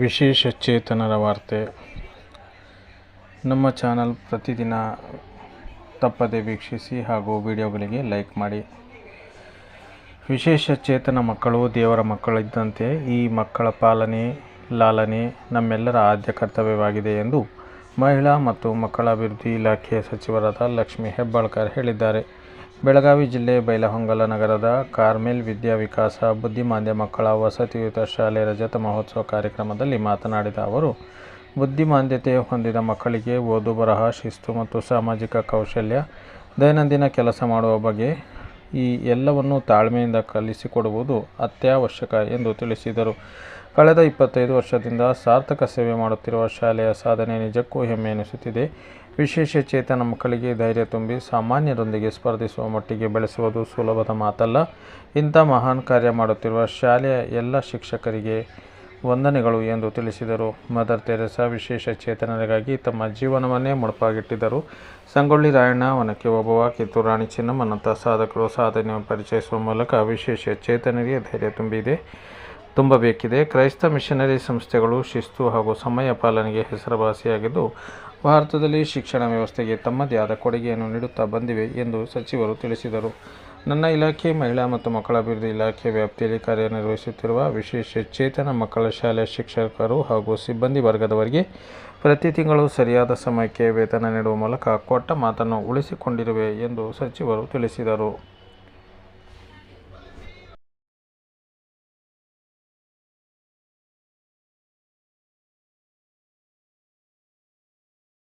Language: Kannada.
ವಿಶೇಷ ಚೇತನರ ವಾರ್ತೆ. ನಮ್ಮ ಚಾನಲ್ ಪ್ರತಿದಿನ ತಪ್ಪದೆ ವೀಕ್ಷಿಸಿ ಹಾಗೂ ವಿಡಿಯೋಗಳಿಗೆ ಲೈಕ್ ಮಾಡಿ. ವಿಶೇಷ ಚೇತನ ಮಕ್ಕಳು, ದೇವರ ಮಕ್ಕಳಿದ್ದಂತೆ ಈ ಮಕ್ಕಳ ಪಾಲನೆ, ಲಾಲನೆ ನಮ್ಮೆಲ್ಲರ ಆದ್ಯ ಕರ್ತವ್ಯವಾಗಿದೆ ಎಂದು ಮಹಿಳಾ ಮತ್ತು ಮಕ್ಕಳ ಅಭಿವೃದ್ಧಿ ಇಲಾಖೆಯ ಸಚಿವರಾದ ಲಕ್ಷ್ಮೀ ಹೆಬ್ಬಾಳ್ಕರ್ ಹೇಳಿದ್ದಾರೆ. ಬೆಳಗಾವಿ ಜಿಲ್ಲೆ ಬೈಲಹೊಂಗಲ ನಗರದ ಕಾರ್ಮೆಲ್ ವಿದ್ಯಾ ವಿಕಾಸ ಬುದ್ಧಿಮಾಂದ್ಯ ಮಕ್ಕಳ ವಸತಿಯುತ ಶಾಲೆ ರಜತ ಮಹೋತ್ಸವ ಕಾರ್ಯಕ್ರಮದಲ್ಲಿ ಮಾತನಾಡಿದ ಅವರು, ಬುದ್ಧಿಮಾಂದ್ಯತೆ ಹೊಂದಿದ ಮಕ್ಕಳಿಗೆ ಓದು ಬರಹ, ಶಿಸ್ತು ಮತ್ತು ಸಾಮಾಜಿಕ ಕೌಶಲ್ಯ, ದೈನಂದಿನ ಕೆಲಸ ಮಾಡುವ ಬಗ್ಗೆ ಈ ಎಲ್ಲವನ್ನು ತಾಳ್ಮೆಯಿಂದ ಕಲಿಸಿಕೊಡುವುದು ಅತ್ಯವಶ್ಯಕ ಎಂದು ತಿಳಿಸಿದರು. ಕಳೆದ ಇಪ್ಪತ್ತೈದು ವರ್ಷದಿಂದ ಸಾರ್ಥಕ ಸೇವೆ ಮಾಡುತ್ತಿರುವ ಶಾಲೆಯ ಸಾಧನೆ ನಿಜಕ್ಕೂ ಹೆಮ್ಮೆ ಎನಿಸುತ್ತಿದೆ. ವಿಶೇಷ ಚೇತನ ಮಕ್ಕಳಿಗೆ ಧೈರ್ಯ ತುಂಬಿ ಸಾಮಾನ್ಯರೊಂದಿಗೆ ಸ್ಪರ್ಧಿಸುವ ಮಟ್ಟಿಗೆ ಬೆಳೆಸುವುದು ಸುಲಭದ ಮಾತಲ್ಲ. ಇಂಥ ಮಹಾನ್ ಕಾರ್ಯ ಮಾಡುತ್ತಿರುವ ಶಾಲೆಯ ಎಲ್ಲ ಶಿಕ್ಷಕರಿಗೆ ವಂದನೆಗಳು ಎಂದು ತಿಳಿಸಿದರು. ಮದರ್ ತೆರೆಸಾ ವಿಶೇಷ ಚೇತನರಿಗಾಗಿ ತಮ್ಮ ಜೀವನವನ್ನೇ ಮುಡುಪಾಗಿಟ್ಟಿದ್ದರು. ಸಂಗೊಳ್ಳಿ ರಾಯಣ್ಣ ಒನಕೆ ಒಬ್ಬವ ಕಿತ್ತೂರು ರಾಣಿ ಚಿನ್ನಮ್ಮನಂಥ ಸಾಧಕರು ಸಾಧನೆಯನ್ನು ಪರಿಚಯಿಸುವ ಮೂಲಕ ವಿಶೇಷ ಚೇತನರಿಗೆ ಧೈರ್ಯ ತುಂಬಿದೆ. ತುಂಬಬೇಕಿದೆ. ಕ್ರೈಸ್ತ ಮಿಷನರಿ ಸಂಸ್ಥೆಗಳು ಶಿಸ್ತು ಹಾಗೂ ಸಮಯ ಪಾಲನೆಗೆ ಹೆಸರುವಾಸಿಯಾಗಿದ್ದು, ಭಾರತದಲ್ಲಿ ಶಿಕ್ಷಣ ವ್ಯವಸ್ಥೆಗೆ ತಮ್ಮದೇ ಆದ ಕೊಡುಗೆಯನ್ನು ನೀಡುತ್ತಾ ಬಂದಿವೆ ಎಂದು ಸಚಿವರು ತಿಳಿಸಿದರು. ನನ್ನ ಇಲಾಖೆ, ಮಹಿಳಾ ಮತ್ತು ಮಕ್ಕಳ ಅಭಿವೃದ್ಧಿ ಇಲಾಖೆ ವ್ಯಾಪ್ತಿಯಲ್ಲಿ ಕಾರ್ಯನಿರ್ವಹಿಸುತ್ತಿರುವ ವಿಶೇಷ ಚೇತನ ಮಕ್ಕಳ ಶಾಲೆಯ ಶಿಕ್ಷಕರು ಹಾಗೂ ಸಿಬ್ಬಂದಿ ವರ್ಗದವರಿಗೆ ಪ್ರತಿ ತಿಂಗಳು ಸರಿಯಾದ ಸಮಯಕ್ಕೆ ವೇತನ ನೀಡುವ ಮೂಲಕ ಕೊಟ್ಟ ಮಾತನ್ನು ಉಳಿಸಿಕೊಂಡಿರುವೆ ಎಂದು ಸಚಿವರು ತಿಳಿಸಿದರು.